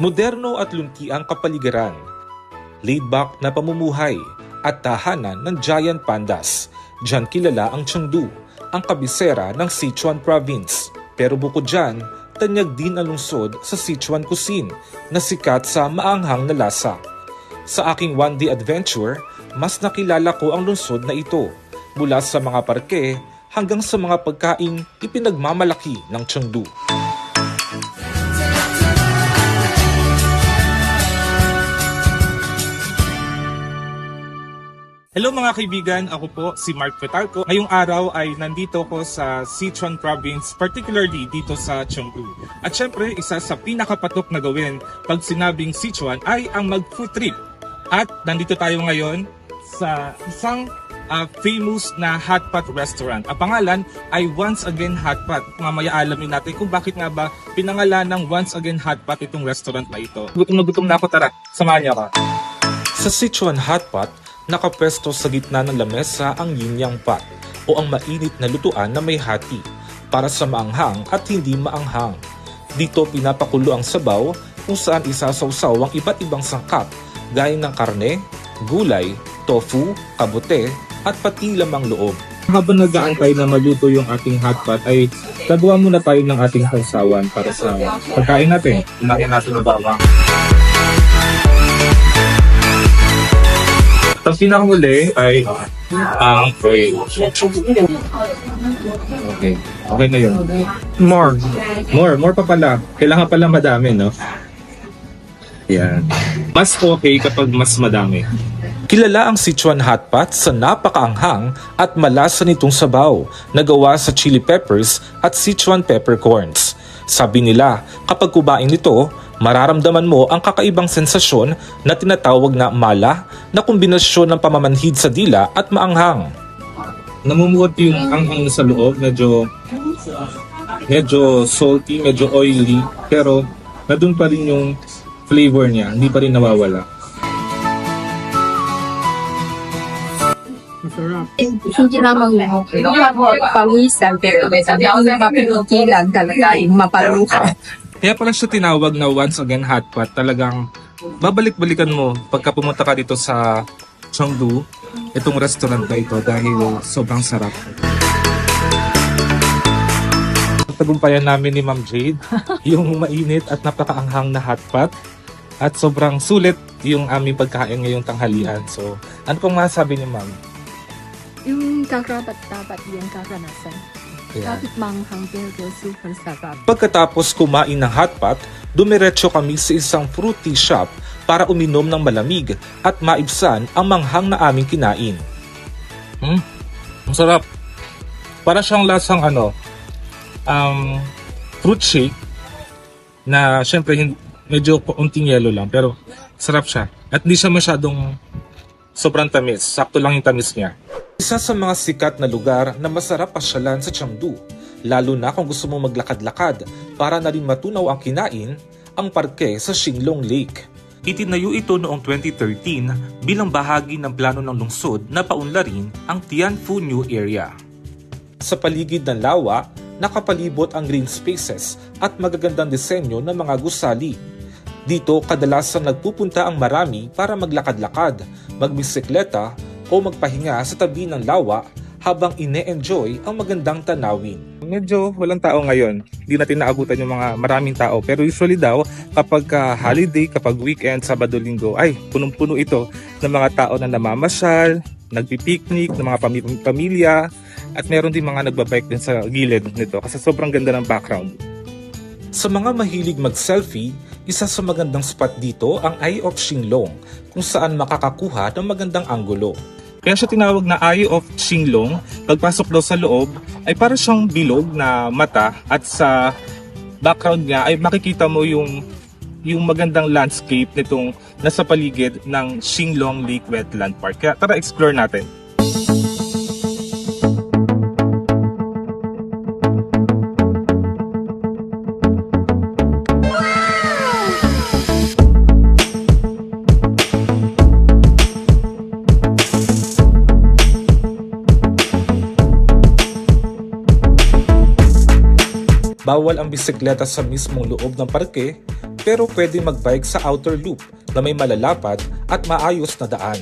Moderno at lunti ang kapaligiran. Laid-back na pamumuhay at tahanan ng giant pandas. Diyan kilala ang Chengdu, ang kabisera ng Sichuan Province. Pero bukod dyan, tanyag din ang lungsod sa Sichuan cuisine na sikat sa maanghang na lasa. Sa aking one-day adventure, mas nakilala ko ang lungsod na ito mula sa mga parke hanggang sa mga pagkaing ipinagmamalaki ng Chengdu. Hello mga kaibigan, ako po si Mark Petarco. Ngayong araw ay nandito ko sa Sichuan Province, particularly dito sa Chengdu. At syempre, isa sa pinakapatok na gawin pag sinabing Sichuan ay ang mag-food trip. At nandito tayo ngayon sa isang ah, famous na hot pot restaurant. Ang pangalan ay Once Again Hot Pot. Mamaya alamin natin kung bakit nga ba pinangalan ng Once Again Hot Pot itong restaurant na ito. Gutom na gutom na ako, tara, samahan niyo ako. Sa Sichuan Hot Pot, nakapwesto sa gitna ng lamesa ang yin yang pot o ang mainit na lutuan na may hati para sa maanghang at hindi maanghang. Dito pinapakulo ang sabaw kung saan isasawsaw ang iba't ibang sangkap gaya ng karne, gulay, tofu, kabute at pati lamang loob. Habang nag-aantay na maluto yung ating hot pot ay gagawa muna tayo ng ating sausawan para sa pagkain natin. Unahin natin na bawang. Tapos pinakamuli ay ang okay. Okay. Okay na yun. More. More. More pa pala. Kailangan pala madami, no? Yan. Mas okay kapag mas madami. Kilala ang Sichuan Hot Pot sa napakaanghang at malasa nitong sabaw na gawa sa chili peppers at Sichuan peppercorns. Sabi nila, kapag kumain nito, mararamdaman mo ang kakaibang sensasyon na tinatawag na mala na kombinasyon ng pamamanhid sa dila at maanghang. Namumuot yung anghang sa loob, medyo medyo salty, medyo oily, pero nandun pa rin yung flavor niya, hindi pa rin nawawala. Hindi naman pawisan pero hindi mapigilan talaga yung mapaluha. Kaya pala siya tinawag na once again hot pot. Talagang babalik-balikan mo pagka pumunta ka dito sa Chengdu, itong restaurant na ito dahil sobrang sarap. Tagumpayan namin ni Ma'am Jade yung mainit at napakaanghang na hot pot at sobrang sulit yung aming pagkain ngayong tanghalian. So, ano pong masabi ni Ma'am? Yung karapat-dapat yung karanasan. Ayan. Kapit manghang pero super sarap. Pagkatapos kumain ng hotpot, dumiretso kami sa isang fruity shop para uminom ng malamig at maibsan ang manghang na aming kinain. Hmm, ang sarap. Para siyang lasang ano, um, fruit shake na syempre medyo unting yellow lang pero sarap siya. At hindi siya masyadong sobrang tamis. Sakto lang yung tamis niya. Isa sa mga sikat na lugar na masarap pasyalan sa Chengdu, lalo na kung gusto mo maglakad-lakad para na rin matunaw ang kinain, ang parke sa Xinglong Lake. Itinayo ito noong 2013 bilang bahagi ng plano ng lungsod na paunlarin ang Tianfu New Area. Sa paligid ng lawa, nakapalibot ang green spaces at magagandang disenyo ng mga gusali. Dito kadalasan nagpupunta ang marami para maglakad-lakad, magbisikleta o magpahinga sa tabi ng lawa habang ine-enjoy ang magandang tanawin. Medyo walang tao ngayon. Hindi natin naabutan yung mga maraming tao. Pero usually daw, kapag ah, holiday, kapag weekend, Sabado, Linggo, ay punong-puno ito ng mga tao na namamasyal, nagpipiknik, ng mga pami- pamilya, at meron din mga nagbabike din sa gilid nito kasi sobrang ganda ng background. Sa mga mahilig mag-selfie, isa sa magandang spot dito ang Eye of Xinglong kung saan makakakuha ng magandang anggulo. Kaya siya tinawag na Eye of Xinglong. Pagpasok daw sa loob ay para siyang bilog na mata at sa background niya ay makikita mo yung yung magandang landscape nitong nasa paligid ng Xinglong Lake Wetland Park. Kaya tara explore natin. Bawal ang bisikleta sa mismong loob ng parke, pero pwede magbike sa outer loop na may malalapad at maayos na daan.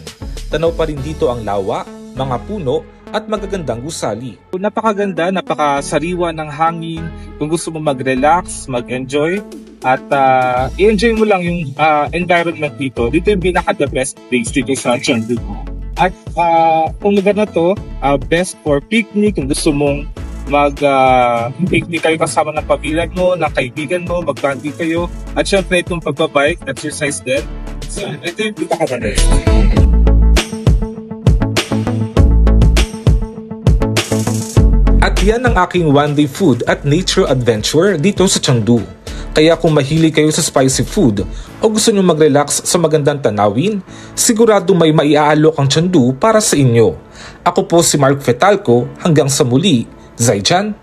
Tanaw pa rin dito ang lawa, mga puno at magagandang gusali. Napakaganda, napakasariwa ng hangin. Kung gusto mo mag-relax, mag-enjoy, at ah, i-enjoy mo lang yung ah, environment dito. Dito yung pinaka-the best place dito sa Chengdu. At ah, kung lugar na to, ah, best for picnic, kung gusto mong mag-picnic kayo kasama ng pamilya mo, ng kaibigan mo, mag-banding kayo. At syempre itong pagbabike, exercise din. So, ito yung best. At yan ang aking one-day food at nature adventure dito sa Chengdu. Kaya kung mahilig kayo sa spicy food o gusto nyo mag-relax sa magandang tanawin, sigurado may maiaalok ang Chengdu para sa inyo. Ako po si Mark Fetalco, hanggang sa muli, Zaichan.